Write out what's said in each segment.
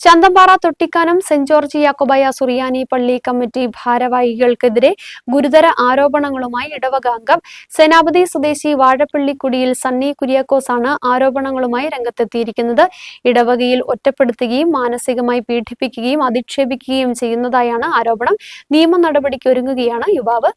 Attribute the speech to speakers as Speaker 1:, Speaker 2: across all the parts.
Speaker 1: ചന്തമ്പാറ Thottikkanam saint George Yakobaya സുറിയാനി പള്ളി committee ഭാരവാഹികൾക്കെതിരെ ഗുരുതര ആരോപണങ്ങളുമായി ഇടവക അംഗം സേനാപതി സ്വദേശി വാഴപ്പള്ളിക്കുടിയിൽ സണ്ണി കുര്യാക്കോസ് ആണ് ആരോപണങ്ങളുമായി രംഗത്തെത്തിയിരിക്കുന്നത്. ഇടവകയിൽ ഒറ്റപ്പെടുത്തുകയും മാനസികമായി പീഡിപ്പിക്കുകയും അധിക്ഷേപിക്കുകയും ചെയ്യുന്നതായാണ് ആരോപണം. നിയമ നടപടിക്ക് ഒരുങ്ങുകയാണ് യുവാവ്.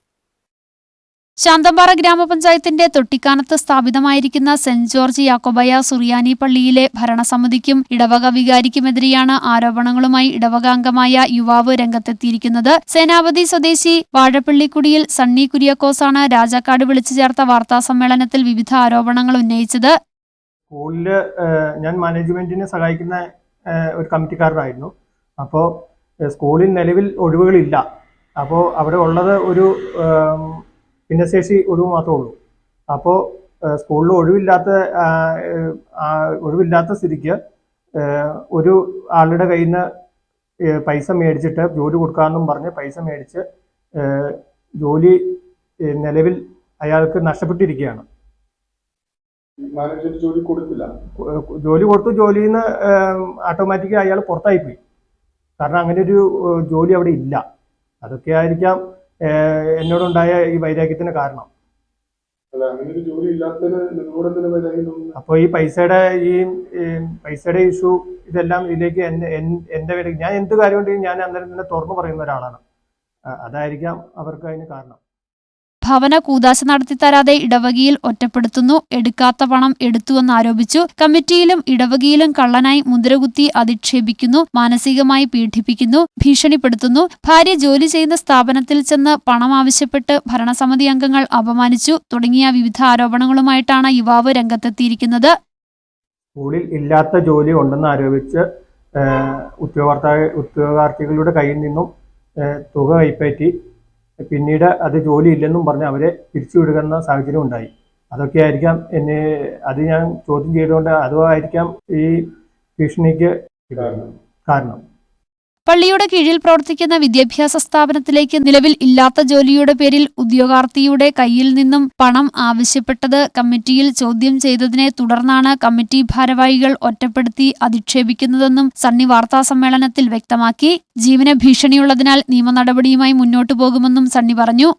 Speaker 2: ശാന്തമ്പാറ ഗ്രാമപഞ്ചായത്തിന്റെ തൊട്ടിക്കാനത്ത് സ്ഥാപിതമായിരിക്കുന്ന സെന്റ് ജോർജ് യാക്കോബയ സുറിയാനി പള്ളിയിലെ ഭരണസമിതിക്കും ഇടവക വികാരിക്കുമെതിരെയാണ് ആരോപണങ്ങളുമായി ഇടവക അംഗമായ യുവാവ് രംഗത്തെത്തിയിരിക്കുന്നത്. സേനാപതി സ്വദേശി വാഴപ്പള്ളിക്കുടിയിൽ സണ്ണി കുര്യാക്കോസാണ് രാജാക്കാട് വിളിച്ചു ചേർത്ത വാർത്താ സമ്മേളനത്തിൽ വിവിധ ആരോപണങ്ങൾ ഉന്നയിച്ചത്.
Speaker 3: സ്കൂളിൽ ഞാൻ മാനേജ്മെന്റിനെ സഹായിക്കുന്ന ഒരു കമ്മിറ്റിക്കാരനായിരുന്നു. അപ്പോൾ സ്കൂളിൽ നിലവിൽ ഒഴിവുകളില്ല. അപ്പോൾ അവിടെ ഉള്ളത് ഒരു ഭിന്നശേഷി ഒഴിവ് മാത്രമേ ഉള്ളൂ. അപ്പോൾ സ്കൂളിൽ ഒഴിവില്ലാത്ത ഒഴിവില്ലാത്ത സ്ഥിതിക്ക് ഒരു ആളുടെ കയ്യിൽ നിന്ന് പൈസ മേടിച്ചിട്ട് ജോലി കൊടുക്കാമെന്നും പറഞ്ഞ് പൈസ മേടിച്ച് ജോലി നിലവിൽ അയാൾക്ക് നഷ്ടപ്പെട്ടിരിക്കുകയാണ്.
Speaker 4: ജോലി കൊടുത്തില്ല.
Speaker 3: ജോലി കൊടുത്തു ജോലിയിൽ നിന്ന് ഓട്ടോമാറ്റിക്കലി അയാൾ പുറത്തായിപ്പോയി. കാരണം അങ്ങനെ ഒരു ജോലി അവിടെ ഇല്ല. അതൊക്കെ ആയിരിക്കാം എന്നോടുണ്ടായ ഈ വൈരാഗ്യത്തിന് കാരണം. അപ്പോൾ ഈ പൈസയുടെ ഈ പൈസയുടെ ഇഷ്യൂ ഇതെല്ലാം ഇതിലേക്ക് എന്റെ പേര് ഞാൻ എന്ത് കാര്യം ഉണ്ടെങ്കിലും ഞാൻ അന്നേരം തന്നെ തുറന്നു പറയുന്ന ഒരാളാണ്. അതായിരിക്കാം അവർക്ക് അതിന് കാരണം.
Speaker 2: ഭവന കൂതാശ നടത്തിത്തരാതെ ഇടവകയിൽ ഒറ്റപ്പെടുത്തുന്നു. എടുക്കാത്ത പണം എടുത്തുവെന്ന് ആരോപിച്ചു. കമ്മിറ്റിയിലും ഇടവകയിലും കള്ളനായി മുദ്രകുത്തി അധിക്ഷേപിക്കുന്നു. മാനസികമായി പീഡിപ്പിക്കുന്നു. ഭീഷണിപ്പെടുത്തുന്നു. ഭാര്യ ജോലി ചെയ്യുന്ന സ്ഥാപനത്തിൽ ചെന്ന് പണം ആവശ്യപ്പെട്ട് ഭരണസമിതി അംഗങ്ങൾ അപമാനിച്ചു. തുടങ്ങിയ വിവിധ ആരോപണങ്ങളുമായിട്ടാണ് യുവാവ് രംഗത്തെത്തിയിരിക്കുന്നത്.
Speaker 3: സ്കൂളിൽ ഇല്ലാത്ത ജോലി ഉണ്ടെന്ന് ആരോപിച്ച് ഉദ്യോഗാർത്ഥ ഉദ്യോഗാർത്ഥികളുടെ കയ്യിൽ നിന്നും തുക കൈപ്പറ്റി പിന്നീട് അത് ജോലി ഇല്ലെന്നും പറഞ്ഞ് അവരെ പിരിച്ചുവിടുന്ന സാഹചര്യം ഉണ്ടായി. അതൊക്കെ ആയിരിക്കാം എന്നെ അത് ഞാൻ ചോദ്യം ചെയ്തുകൊണ്ട് അതുമായിരിക്കാം ഈ ഭീഷണിക്ക്
Speaker 4: കാരണം.
Speaker 3: കാരണം.
Speaker 2: പള്ളിയുടെ കീഴിൽ പ്രവർത്തിക്കുന്ന വിദ്യാഭ്യാസ സ്ഥാപനത്തിലേക്ക് നിലവിൽ ഇല്ലാത്ത ജോലിയുടെ പേരിൽ ഉദ്യോഗാർത്ഥിയുടെ കയ്യിൽ നിന്നും പണം ആവശ്യപ്പെട്ടത് കമ്മിറ്റിയിൽ ചോദ്യം ചെയ്തതിനെ തുടർന്നാണ് കമ്മിറ്റി ഭാരവാഹികൾ ഒറ്റപ്പെടുത്തി അധിക്ഷേപിക്കുന്നതെന്നും സണ്ണി വാർത്താ സമ്മേളനത്തിൽ വ്യക്തമാക്കി. ജീവന ഭീഷണിയുള്ളതിനാൽ നിയമ നടപടിയുമായി മുന്നോട്ടു പോകുമെന്നും സണ്ണി പറഞ്ഞു.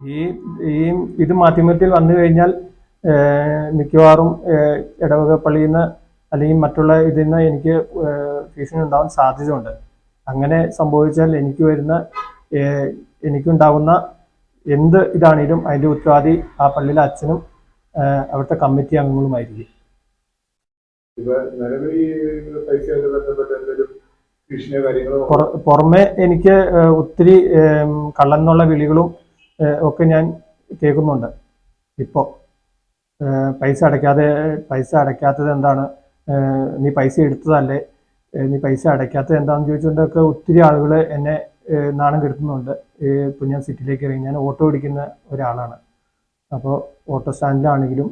Speaker 3: ഈ ഇത് മാധ്യമത്തിൽ വന്നു കഴിഞ്ഞാൽ മിക്കവാറും ഇടവക പള്ളിയിൽ നിന്ന് അല്ലെങ്കിൽ മറ്റുള്ള ഇതിൽ നിന്ന് എനിക്ക് ഭീഷണി ഉണ്ടാവാൻ സാധ്യതയുണ്ട്. അങ്ങനെ സംഭവിച്ചാൽ എനിക്ക് വരുന്ന എനിക്കുണ്ടാവുന്ന എനിക്കുണ്ടാകുന്ന എന്ത് ഇതാണെങ്കിലും അതിന്റെ ഉത്തരവാദി ആ പള്ളിയിലെ അച്ഛനും അവിടുത്തെ കമ്മിറ്റി അംഗങ്ങളുമായിരിക്കും. പുറമെ എനിക്ക് ഒത്തിരി കള്ളൻ എന്നുള്ള വിളികളും ഒക്കെ ഞാൻ കേൾക്കുന്നുണ്ട്. ഇപ്പോൾ പൈസ അടയ്ക്കാതെ പൈസ അടയ്ക്കാത്തത് എന്താണ്? നീ പൈസ എടുത്തതല്ലേ? നീ പൈസ അടയ്ക്കാത്തത് എന്താണെന്ന് ചോദിച്ചുകൊണ്ടൊക്കെ ഒത്തിരി ആളുകൾ എന്നെ നാണം കെടുത്തുന്നുണ്ട്. ഇപ്പം ഞാൻ സിറ്റിയിലേക്ക് ഇറങ്ങി. ഞാൻ ഓട്ടോ ഓടിക്കുന്ന ഒരാളാണ്. അപ്പോൾ ഓട്ടോ സ്റ്റാൻഡിലാണെങ്കിലും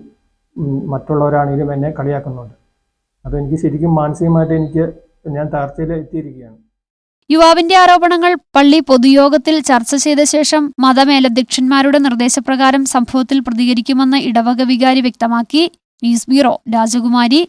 Speaker 3: മറ്റുള്ളവരാണെങ്കിലും എന്നെ കളിയാക്കുന്നുണ്ട്. അതെനിക്ക് ശരിക്കും മാനസികമായിട്ട് എനിക്ക് ഞാൻ തകർച്ചയിൽ എത്തിയിരിക്കുകയാണ്.
Speaker 2: യുവാവിന്റെ ആരോപണങ്ങൾ പള്ളി പൊതുയോഗത്തിൽ ചർച്ച ചെയ്ത ശേഷം മതമേലധ്യക്ഷന്മാരുടെ നിർദ്ദേശപ്രകാരം സംഭവത്തിൽ പ്രതികരിക്കുമെന്ന് ഇടവക വികാരി വ്യക്തമാക്കി. ന്യൂസ് ബ്യൂറോ രാജകുമാരി.